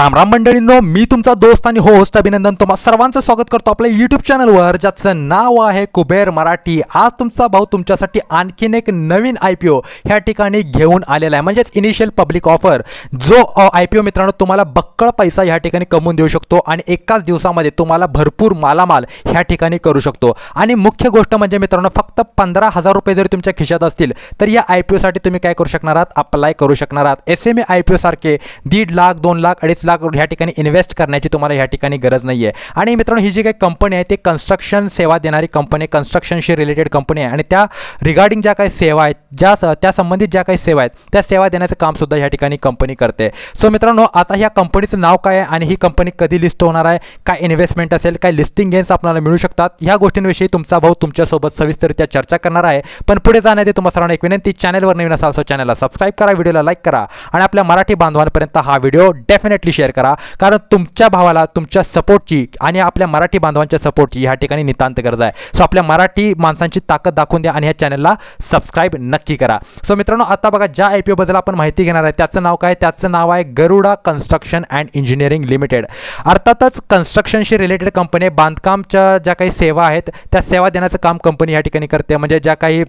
राम राम मंडळींनो मी तुमचा दोस्त आणि होस्ट अभिनंदन. तुम्हा सर्वांचं स्वागत करतो आपल्या युट्यूब चॅनलवर ज्याचं नाव आहे कुबेर मराठी. आज तुमचा भाऊ तुमच्यासाठी आणखीन एक नवीन आय पी ओ ह्या ठिकाणी घेऊन आलेला आहे. म्हणजेच इनिशियल पब्लिक ऑफर जो आय पी ओ मित्रांनो तुम्हाला बक्कळ पैसा ह्या ठिकाणी कमवून देऊ शकतो आणि एकाच दिवसामध्ये तुम्हाला भरपूर मालामाल ह्या ठिकाणी करू शकतो. आणि मुख्य गोष्ट म्हणजे मित्रांनो फक्त पंधरा हजार रुपये जरी तुमच्या खिशात असतील तर या आय पी ओसाठी तुम्ही काय करू शकणार आहात? अप्लाय करू शकणार आहात. S M E I P O सारखे दीड लाख दोन लाख अडीच लाख ह्या ठिकाणी इन्व्हेस्ट करण्याची तुम्हाला ह्या ठिकाणी गरज नाही आहे आणि मित्रांनो ही जी काही कंपनी आहे ती कन्स्ट्रक्शन सेवा देणारी कंपनी आहे कन्स्ट्रक्शनशी रिलेटेड कंपनी आहे. आणि त्या रिगार्डिंग ज्या काही सेवा आहेत ज्या त्या संबंधित ज्या काही सेवा आहेत त्या सेवा देण्याचं काम सुद्धा ह्या ठिकाणी कंपनी करते. सो मित्रांनो आता ह्या कंपनीचं नाव काय आहे आणि ही कंपनी कधी लिस्ट होणार आहे? काय इन्व्हेस्टमेंट असेल? काय लिस्टिंग गेन्स आपल्याला मिळू शकतात? ह्या गोष्टींविषयी तुमचा भाऊ तुमच्यासोबत सविस्तरित्या चर्चा करणार आहे. पण पुढे जाण्याआधी तुम्हाला सर्वांना एक विनंती चॅनलवर नवीन असाल सो चॅनलला सबस्क्राईब करा व्हिडिओला लाईक करा. आणि आपल्या मराठी बांधवांपर्यंत हा व्हिडिओ डेफिनेटली शेअर करा. कारण तुमच्या भावाला तुमच्या सपोर्टची आणि आपल्या मराठी बांधवांच्या सपोर्टची ह्या ठिकाणी नितांत गरज आहे. सो आपल्या मराठी माणसांची ताकद दाखवून द्या आणि ह्या चॅनलला सबस्क्राईब नक्की करा. सो मित्रांनो आता बघा ज्या आय पी ओबद्दल आपण माहिती घेणार आहे त्याचं नाव काय? त्याचं नाव आहे Garuda construction and engineering limited अर्थातच कन्स्ट्रक्शनशी रिलेटेड कंपनी बांधकामच्या ज्या काही सेवा आहेत त्या सेवा देण्याचं काम कंपनी या ठिकाणी करते. म्हणजे ज्या काही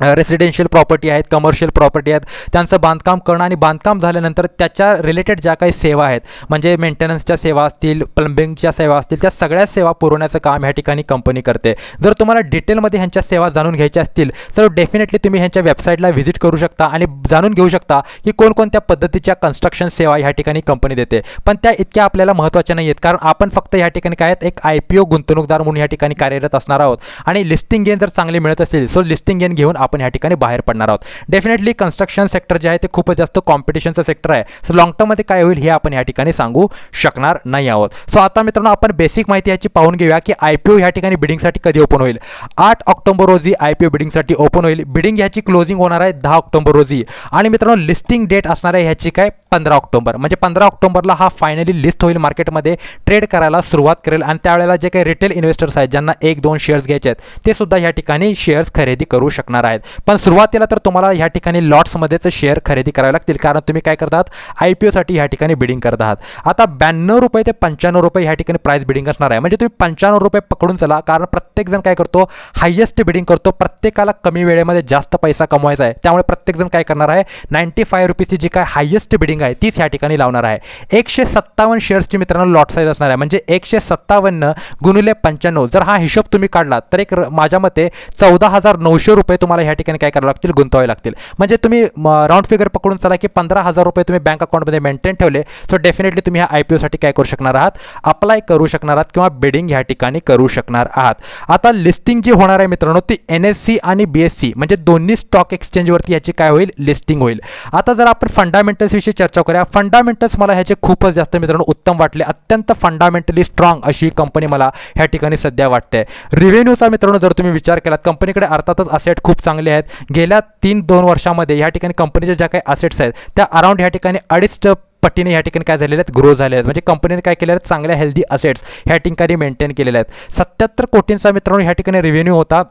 रेसिडेन्शियल प्रॉपर्टी आहेत कमर्शियल प्रॉपर्टी आहेत. त्यांचं बांधकाम करणं आणि बांधकाम झाल्यानंतर त्याच्या रिलेटेड ज्या काही सेवा आहेत म्हणजे मेंटेनन्सच्या सेवा असतील प्लंबिंगच्या सेवा असतील त्या सगळ्या सेवा पुरवण्याचं काम ह्या ठिकाणी कंपनी करते. जर तुम्हाला डिटेलमध्ये ह्यांच्या सेवा जाणून घ्यायच्या असतील तर डेफिनेटली तुम्ही ह्यांच्या वेबसाईटला व्हिजिट करू शकता आणि जाणून घेऊ शकता की कोणकोणत्या पद्धतीच्या कन्स्ट्रक्शन सेवा ह्या ठिकाणी कंपनी देते. पण त्या इतक्या आपल्याला महत्त्वाच्या नाही आहेत कारण आपण फक्त ह्या ठिकाणी काय आहेत एक आय पी ओ गुंतवणूकदार म्हणून या ठिकाणी कार्यरत असणार आहोत. आणि लिस्टिंग गेन जर चांगले मिळत असतील सो लिस्टिंग गेन घेऊन आपण ह्या ठिकाणी बाहेर पडणार आहोत. डेफिनेटली कन्स्ट्रक्शन सेक्टर जे आहे ते खूपच जास्त कॉम्पिटिशनचं सेक्टर आहे. सो लॉंग टर्ममध्ये काय होईल हे आपण या ठिकाणी सांगू शकणार नाही आहोत. सो आता मित्रांनो आपण बेसिक माहिती याची पाहून घेऊया की आय पी ओ ह्या ठिकाणी बिडिंगसाठी कधी ओपन होईल. आठ ऑक्टोबर रोजी आय पी ओ बिडिंगसाठी ओपन होईल. बिडिंग ह्याची क्लोजिंग होणार आहे दहा ऑक्टोबर रोजी. आणि मित्रांनो लिस्टिंग डेट असणार आहे ह्याची काय? पंधरा ऑक्टोबर. म्हणजे पंधरा ऑक्टोबरला हा फायनली लिस्ट होईल मार्केटमध्ये ट्रेड करायला सुरुवात करेल आणि त्यावेळेला जे काही रिटेल इन्व्हेस्टर्स आहेत ज्यांना एक दोन शेअर्स घ्यायचे आहेत ते सुद्धा ह्या ठिकाणी शेअर्स खरेदी करू शकणार आहेत. पण सुरुवातीला तर तुम्हाला ह्या ठिकाणी लॉट्समध्येच शेअर खरेदी करावे लागतील. कारण तुम्ही काय करतात? आय पी ओसाठी ह्या ठिकाणी बिडिंग करत आहात. आता ब्याण्णव रुपये ते पंच्याण्णव रुपये ह्या ठिकाणी प्राईस बिडिंग असणार आहे. म्हणजे तुम्ही पंच्याण्णव रुपये पकडून चला. कारण प्रत्येकजण काय करतो? हायेस्ट बिडिंग करतो. प्रत्येकाला कमी वेळेमध्ये जास्त पैसा कमवायचा आहे. त्यामुळे प्रत्येकजण काय करणार आहे? नाईन्टी फाय रुपीची जी काय हायेस्ट बिडिंग आहे तीच ह्या ठिकाणी लावणार आहे. एकशे सत्तावन्न शेअर्सची मित्रांनो लॉट साईज असणार आहे. म्हणजे एकशे सत्तावन्न गुणिले पंच्याण्णव. जर हा हिशोब तुम्ही काढला तर एक माझ्या मते चौदा हजार नऊशे रुपये तुम्हाला ह्या ठिकाणी काय करावं लागतील? गुंतवावे लागतील. म्हणजे तुम्ही राऊंड फिगर पकडून चला की पंधरा हजार रुपये तुम्ही बँक अकाउंटमध्ये मेंटेन ठेवले सो डेफिनेटली तुम्ही ह्या आय पी ओसाठी काय करू शकणार आहात? अप्लाय करू शकणार आहात किंवा बिडिंग ह्या ठिकाणी करू शकणार आहात. आता लिस्टिंग जी होणार आहे मित्रांनो ती एन एस सी आणि बी एस सी म्हणजे दोन्ही स्टॉक एक्सचेंजवरती ह्याची काय होईल? लिस्टिंग होईल. आता जर आपण फंडामेंटल्सविषयी चर्चा करूया. फंडामेंटल्स मला ह्याचे खूपच जास्त मित्रांनो उत्तम वाटले. अत्यंत फंडामेंटली स्ट्रॉंग अशी कंपनी मला ह्या ठिकाणी सध्या वाटते. रिव्हेन्यूचा मित्रांनो जर तुम्ही विचार केलात कंपनीकडे अर्थातच असेट खूप चांगले चांगले आहेत. गेल्या तीन दोन वर्षामध्ये ह्या ठिकाणी कंपनीच्या ज्या काही असेट्स आहेत त्या अराउंड ह्या ठिकाणी अडीच पट्टीने या ठिकाणी काय झालेले आहेत ग्रो झाले आहेत. म्हणजे कंपनीने काय केलेले आहेत चांगल्या हेल्दी असेट्स ह्या ठिकाणी मेंटेन केलेल्या आहेत. सत्याहत्तर कोटींचा मित्रांनो ह्या ठिकाणी रेव्हेन्यू होता.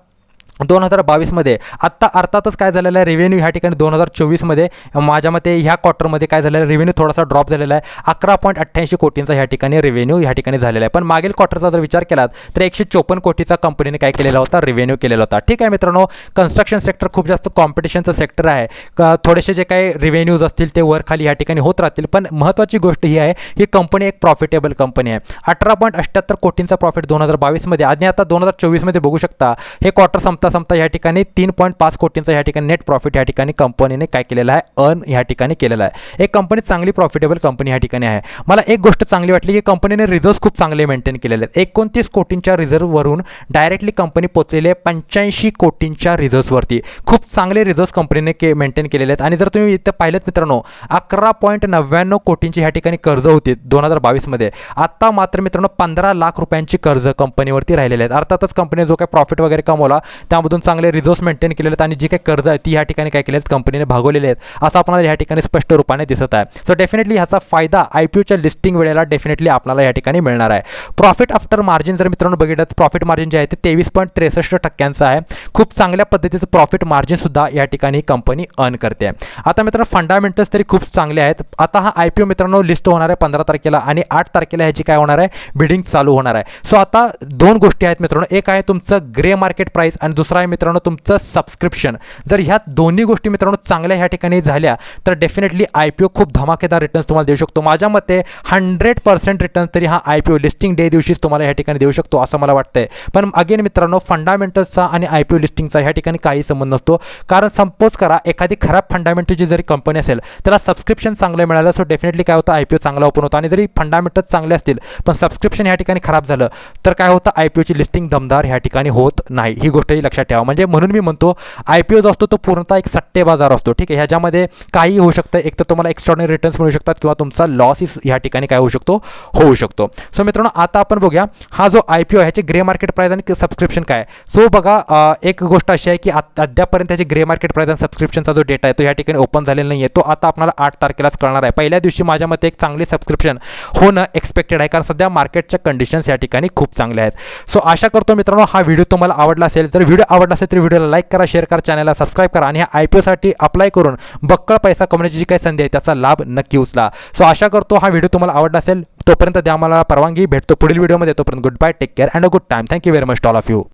दोन हजार बावीसमध्ये. आत्ता अर्थातच काय झालेलं आहे रेव्हेन्यू ह्या ठिकाणी दोन हजार चोवीसमध्ये माझ्या मते ह्या क्वार्टरमध्ये काय झालेलं आहे रेव्हेन्यू थोडासा ड्रॉप झालेला आहे. अकरा पॉईंट अठ्ठ्याऐंशी कोटींचा ह्या ठिकाणी रेव्हेन्यू ह्या ठिकाणी झालेला आहे. पण मागील क्वार्टरचा जर विचार केलात तर एकशे चोपन्न कोटीचा कंपनीने काय केलेला होता? रेव्हेन्यू केलेला होता. ठीक आहे मित्रांनो कन्स्ट्रक्शन सेक्टर खूप जास्त कॉम्पिटिशनचं सेक्टर आहे. क- थोडेसे जे काही रेव्हेन्यूज असतील ते वर खाली ह्या ठिकाणी होत राहतील. पण महत्त्वाची गोष्ट ही आहे ही कंपनी एक प्रॉफिटेबल कंपनी आहे. अठरा पॉईंट अठ्ठ्याहत्तर कोटींचा प्रॉफिट दोन हजार बावीसमध्ये. आणि आता दोन हजार चोवीसमध्ये बघू शकता हे क्वार्टर संपता समता या ठिकाणी तीन पॉईंट पाच कोटींचा या ठिकाणी नेट प्रॉफिट या ठिकाणी कंपनीने काय केलेला आहे? अर्न या ठिकाणी केलेला आहे. एक कंपनी चांगली प्रॉफिटेबल कंपनी या ठिकाणी आहे. मला एक गोष्ट चांगली वाटली की कंपनीने रिझर्व्ह खूप चांगले मेंटेन केलेले आहेत. एकोणतीस कोटींच्या रिझर्व्हवरून डायरेक्टली कंपनी पोचलेली आहे पंच्याऐंशी कोटींच्या रिझर्व्सवरती खूप चांगले रिझर्व्स कंपनीने के मेंटेन केलेले आहेत. आणि जर तुम्ही इथं पाहिलं मित्रांनो अकरा पॉईंट नव्याण्णव कोटींची ह्या ठिकाणी कर्ज होती दोन हजार बावीसमध्ये आत्ता मात्र मित्रांनो पंधरा लाख रुपयांची कर्ज कंपनीवरती राहिलेले आहेत. अर्थातच कंपनीने जो काही प्रॉफिट वगैरे कमवला त्या त्यामधून चांगले रिझोर्स मेंटेन केलेले आहेत आणि जी काही कर्ज आहे ती ह्या ठिकाणी काय केले आहेत कंपनीने भागवलेले आहेत. असं आपल्याला ह्या ठिकाणी स्पष्ट रूपाने दिसत आहे. सो डेफिनेटली ह्याचा फायदा आय पी ओच्या लिस्टिंग वेळेला डेफिनेटली आपल्याला या ठिकाणी मिळणार आहे. प्रॉफिट आफ्टर मार्जिन जर मित्रांनो बघितलं तर प्रॉफिट मार्जिन जे आहे ते तेवीस पॉईंट त्रेसष्ट टक्क्यांचं आहे. खूप चांगल्या पद्धतीचं प्रॉफिट मार्जिनसुद्धा या ठिकाणी कंपनी अर्न करते. आता मित्रांनो फंडामेंटल्स तरी खूप चांगले आहेत. आता हा आय पी ओ मित्रांनो लिस्ट होणार आहे पंधरा तारखेला आणि आठ तारखेला ह्याची काय होणार आहे? बिडिंग चालू होणार आहे. सो आता दोन गोष्टी आहेत मित्रांनो. एक आहे तुमचं ग्रे मार्केट प्राईस आणि दुसरं आहे मित्रांनो तुमचं सबस्क्रिप्शन जर ह्या दोन्ही गोष्टी मित्रांनो चांगल्या ह्या ठिकाणी झाल्या तर डेफिनेटली आय पी ओ खूप धमाकेदार रिटर्न्स तुम्हाला देऊ शकतो. माझ्या मते हंड्रेड पर्सेंट रिटर्न तरी हा I P O listing day दिवशीच तुम्हाला या ठिकाणी देऊ शकतो असं मला वाटतंय. पण अगेन मित्रांनो फंडामेंटल्सचा आणि आय पी ओ लिस्टिंगचा ह्या ठिकाणी काही संबंध नसतो. कारण सपोज करा एखादी खराब फंडामेंटलची जरी कंपनी असेल त्याला सबस्क्रिप्शन चांगलं मिळालं सो डेफिनेटली काय होतं आय पी ओ चांगला ओपन होतो. आणि जरी फंडामेंटल्स चांगले असतील पण सबस्क्रिप्शन ह्या ठिकाणी खराब झालं तर काय होतं आय पी ओची लिस्टिंग दमदार ह्या ठिकाणी होत नाही. ही गोष्टही लक्षात ठेवा. म्हणजे म्हणून मी म्हणतो आय पी ओ जो असतो तो पूर्णतः एक सट्टे बाजार असतो. ठीक आहे ह्याच्यामध्ये काही होऊ शकतं. एक तर तुम्हाला एक्स्ट्रॉनरी रिटर्न्स मिळू शकतात किंवा तुमचा लॉस ह्या ठिकाणी काय होऊ शकतो? होऊ शकतो. सो मित्रांनो आता आपण बघूया हा जो आय पी ओ ह्याचे ग्रे मार्केट प्राईज आणि सबस्क्रिप्शन काय सो बघा एक गोष्ट अशी आहे की आत- अद्यापर्यंत त्याचे ग्रे मार्केट प्राईज आणि सबस्क्रिप्शनचा जो डेटा आहे तो या ठिकाणी ओपन झालेला नाही आहे तो आता आपल्याला आठ तारखेलाच कळणार आहे. पहिल्या दिवशी माझ्या मते एक चांगली सबस्क्रिप्शन होणं एक्सपेक्टेड आहे कारण सध्या मार्केटच्या कंडिशन्स या ठिकाणी खूप चांगल्या आहेत. सो आशा करतो मित्रांनो हा व्हिडिओ तुम्हाला आवडला असेल जर व्हिडिओ आवडला असेल तर व्हिडिओला लाईक करा शेअर करा चॅनलला सबस्क्राईब करा आणि ह्या आय पी ओसाठी अप्लाय करून बक्कळ पैसा कमवण्याची जी काही संधी आहे त्याचा लाभ नक्की उचला. सो आशा करतो हा व्हिडिओ तुम्हाला आवडला असेल तोपर्यंत द्या मला परवानगी. भेटतो पुढील व्हिडिओमध्ये. तोपर्यंत good bye take care and a good time thank you very much all of you